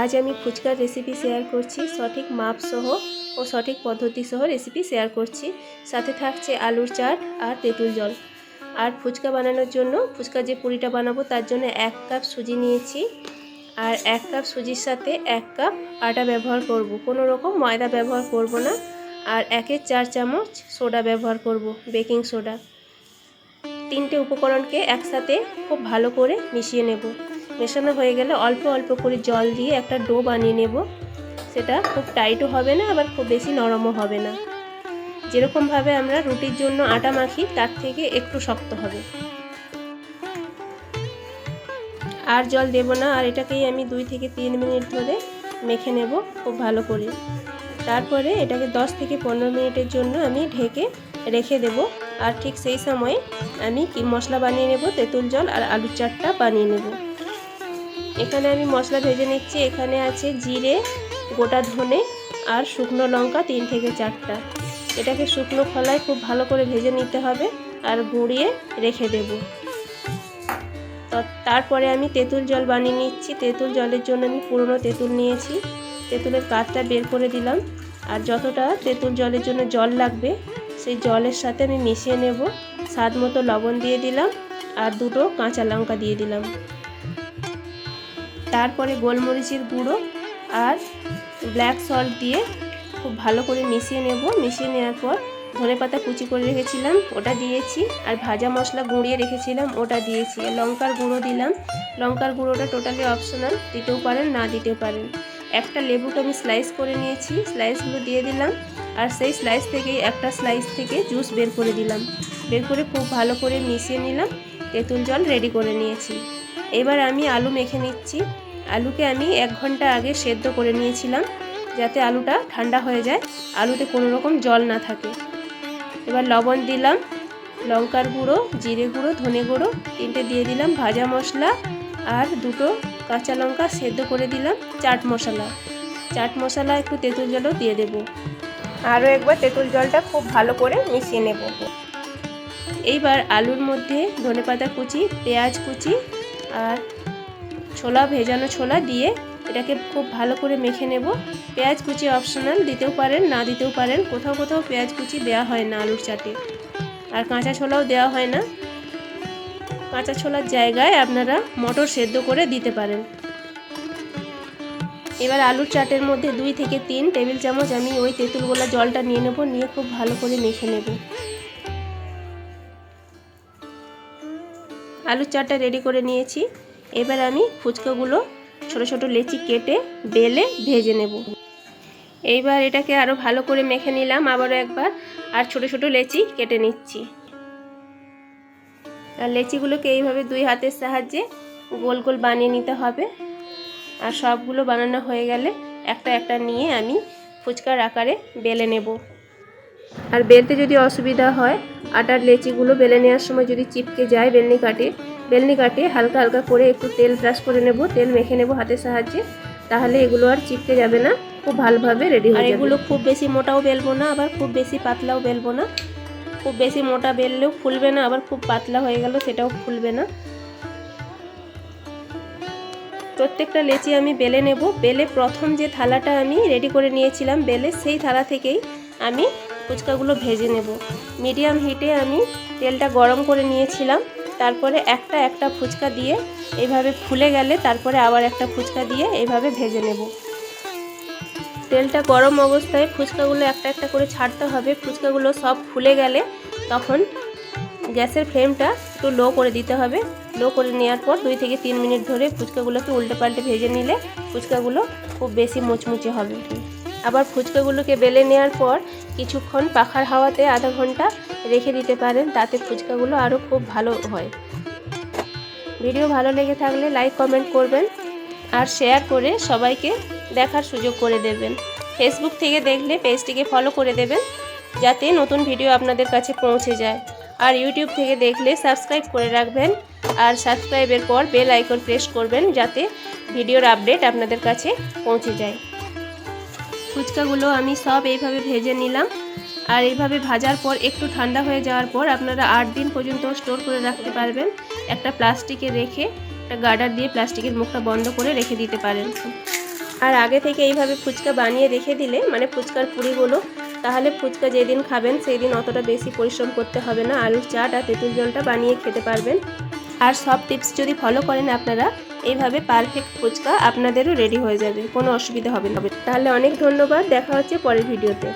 আজ আমি ফুচকার রেসিপি শেয়ার করছি, সঠিক মাপ সহ ও সঠিক পদ্ধতি সহ রেসিপি শেয়ার করছি। সাথে থাকছে আলুর চাট আর তেঁতুল জল। আর ফুচকা বানানোর জন্য, ফুচকা যে পুরিটা বানাবো তার জন্য এক কাপ সুজি নিয়েছি। আর এক কাপ সুজির সাথে এক কাপ আটা ব্যবহার করব। কোনো রকম ময়দা ব্যবহার করব না। আর একের চার চামচ সোডা ব্যবহার করব, বেকিং সোডা। তিনটে উপকরণকে একসাথে খুব ভালো করে মিশিয়ে নেব। মেশানো হয়ে গেলে অল্প অল্প করে জল দিয়ে একটা ডো বানিয়ে নেব। সেটা খুব টাইটও হবে না, আবার খুব বেশি নরমও হবে না। যেরকমভাবে আমরা রুটির জন্য আটা মাখি, তার থেকে একটু শক্ত হবে। আর জল দেব না, আর এটাকেই আমি দুই থেকে তিন মিনিট ধরে মেখে নেব খুব ভালো করে। তারপরে এটাকে 10 থেকে পনেরো মিনিটের জন্য আমি ঢেকে রেখে দেব। আর ঠিক সেই সময় আমি কি মশলা বানিয়ে নেব, তেঁতুল জল আর আলুর চাটটা বানিয়ে নেব। এখানে আমি মশলা ভেজে নিচ্ছি। এখানে আছে জিরে, গোটা ধনে আর শুকনো লঙ্কা তিন থেকে চারটা। এটাকে শুকনো খোলায় খুব ভালো করে ভেজে নিতে হবে আর গুঁড়িয়ে রেখে দেব। তারপরে আমি তেঁতুল জল বানিয়ে নিচ্ছি। তেঁতুল জলের জন্য আমি পুরনো তেঁতুল নিয়েছি। তেঁতুলের কাঠটা বের করে দিলাম। আর যতটা তেঁতুল জলের জন্য জল লাগবে, সেই জলের সাথে আমি মিশিয়ে নেব। স্বাদ মতো লবণ দিয়ে দিলাম আর দুটো কাঁচা লঙ্কা দিয়ে দিলাম। তারপরে গোলমরিচের গুঁড়ো আর ব্ল্যাক সল্ট দিয়ে খুব ভালো করে মিশিয়ে নেব। মিশিয়ে নেওয়ার পর ধনে পাতা কুচি করে রেখেছিলাম, ওটা দিয়েছি। আর ভাজা মশলা গুঁড়িয়ে রেখেছিলাম, ওটা দিয়েছি। লঙ্কার গুঁড়ো দিলাম। লঙ্কার গুঁড়োটা টোটালি অপশনাল দিতেও পারেন, না দিতেও পারেন। একটা লেবুটা আমি স্লাইস করে নিয়েছি স্লাইসগুলো দিয়ে দিলাম। আর সেই স্লাইস থেকেই একটা স্লাইস থেকে জুস বের করে দিলাম। বের করে খুব ভালো করে মিশিয়ে নিলাম, তেঁতুল জল রেডি করে নিয়েছি। এবার আমি আলু মেখে নিচ্ছি। আলুকে আমি এক ঘণ্টা আগে সেদ্ধ করে নিয়েছিলাম, যাতে আলুটা ঠান্ডা হয়ে যায়, আলুতে কোনো রকম জল না থাকে। এবার লবণ দিলাম, লঙ্কার গুঁড়ো, জিরে গুঁড়ো, ধনে গুঁড়ো, তিনটে দিয়ে দিলাম ভাজা মশলা, আর দুটো কাঁচা লঙ্কা সেদ্ধ করে দিলাম চাট মশলা। চাট মশলা একটু তেঁতুল জলও দিয়ে দেব। আরও একবার তেঁতুল জলটা খুব ভালো করে মিশিয়ে নেব। এইবার আলুর মধ্যে ধনেপাতা কুচি, পেঁয়াজ কুচি, আর ছোলা, ভেজানো ছোলা দিয়ে এটাকে খুব ভালো করে মেখে নেব। পেঁয়াজ কুচি অপশনাল দিতেও পারেন, না দিতেও পারেন। কোথাও কোথাও পেঁয়াজ কুচি দেওয়া হয় না আলুর চাটে। আর কাঁচা ছোলাও দেওয়া হয় না। কাঁচা ছোলার জায়গায় আপনারা মটর সেদ্ধ করে দিতে পারেন। এবার আলুর চাটের মধ্যে দুই থেকে তিন টেবিল চামচ আমি ওই তেঁতুলগোলা জলটা নিয়ে নেব, নিয়ে খুব ভালো করে মেখে নেব। আলুর চাটটা রেডি করে নিয়েছি। এবার আমি ফুচকাগুলো ছোট ছোট লেচি কেটে বেলে ভেজে নেব। এইবার এটাকে আরও ভালো করে মেখে নিলাম আবারও একবার, আর ছোট ছোট লেচি কেটে নিচ্ছি। আর লেচিগুলোকে এইভাবে দুই হাতের সাহায্যে গোল গোল বানিয়ে নিতে হবে। আর সবগুলো বানানো হয়ে গেলে একটা একটা নিয়ে আমি ফুচকার আকারে বেলে নেব। আর বেলতে যদি অসুবিধা হয়, আটার লেচিগুলো বেলে নেওয়ার সময় যদি চিপকে যায়, বেলনি কাটে বেলনি কাটিয়ে হালকা হালকা করে একটু তেল ব্রাশ করে নেব তেল মেখে নেব হাতের সাহায্যে তাহলে এগুলো আর চিপকে যাবে না খুব ভালোভাবে রেডি হয়ে যাবে। এগুলো খুব বেশি মোটাও বেলবো না আবার খুব বেশি পাতলাও বেলবো না। খুব বেশি মোটা বেললেও ফুলবে না আবার খুব পাতলা হয়ে গেল সেটাও ফুলবে না। প্রত্যেকটা লেচি আমি বেলে নেব বেলে প্রথম যে থালাটা আমি রেডি করে নিয়েছিলাম বেলে সেই থালা থেকেই আমি ফুচকাগুলো ভেজে নেব। মিডিয়াম হিটে আমি তেলটা গরম করে নিয়েছিলাম। তারপরে একটা একটা ফুচকা দিয়ে এইভাবে ফুলে গেলে তারপরে আবার একটা ফুচকা দিয়ে এইভাবে ভেজে নেব। তেলটা গরম অবস্থায় ফুচকাগুলো একটা একটা করে ছাড়তে হবে। ফুচকাগুলো সব ফুলে গেলে তখন গ্যাসের ফ্লেমটা একটু লো করে দিতে হবে। লো করে নেওয়ার পর দুই থেকে তিন মিনিট ধরে ফুচকাগুলোকে উল্টে পাল্টে ভেজে নিলে ফুচকাগুলো খুব বেশি মুচমুচে হবে। আবার ফুচকাগুলোকে বেলে নেওয়ার পর কিছুক্ষণ পাখার হাওয়াতে আধা ঘণ্টা রেখে দিতে পারেন, তাতে ফুচকাগুলো আরও খুব ভালো হয়। ভিডিও ভালো লেগে থাকলে লাইক, কমেন্ট করবেন আর শেয়ার করে সবাইকে দেখার সুযোগ করে দেবেন। ফেসবুক থেকে দেখলে পেজটিকে ফলো করে দেবেন, যাতে নতুন ভিডিও আপনাদের কাছে পৌঁছে যায়। আর ইউটিউব থেকে দেখলে সাবস্ক্রাইব করে রাখবেন আর সাবস্ক্রাইবের পর বেল আইকন প্রেস করবেন, যাতে ভিডিওর আপডেট আপনাদের কাছে পৌঁছে যায়। ফুচকাগুলো আমি সব এইভাবে ভেজে নিলাম। আর এইভাবে ভাজার পর একটু ঠান্ডা হয়ে যাওয়ার পর আপনারা আট দিন পর্যন্ত স্টোর করে রাখতে পারবেন। একটা প্লাস্টিকে রেখে একটা গার্ডার দিয়ে প্লাস্টিকের মুখটা বন্ধ করে রেখে দিতে পারেন। আর আগে থেকে এইভাবে ফুচকা বানিয়ে রেখে দিলে মানে ফুচকার পুরিগুলো, তাহলে ফুচকা যেদিন খাবেন সেই দিন অতটা বেশি পরিশ্রম করতে হবে না। আলুর চাট আর তেঁতুল জলটা বানিয়ে খেতে পারবেন। আর সব টিপস যদি ফলো করেন আপনারা এইভাবে পারফেক্ট ফুচকা আপনাদেরও রেডি হয়ে যাবে, কোনো অসুবিধা হবে না। তাহলে অনেক ধন্যবাদ, দেখা হচ্ছে পরের ভিডিওতে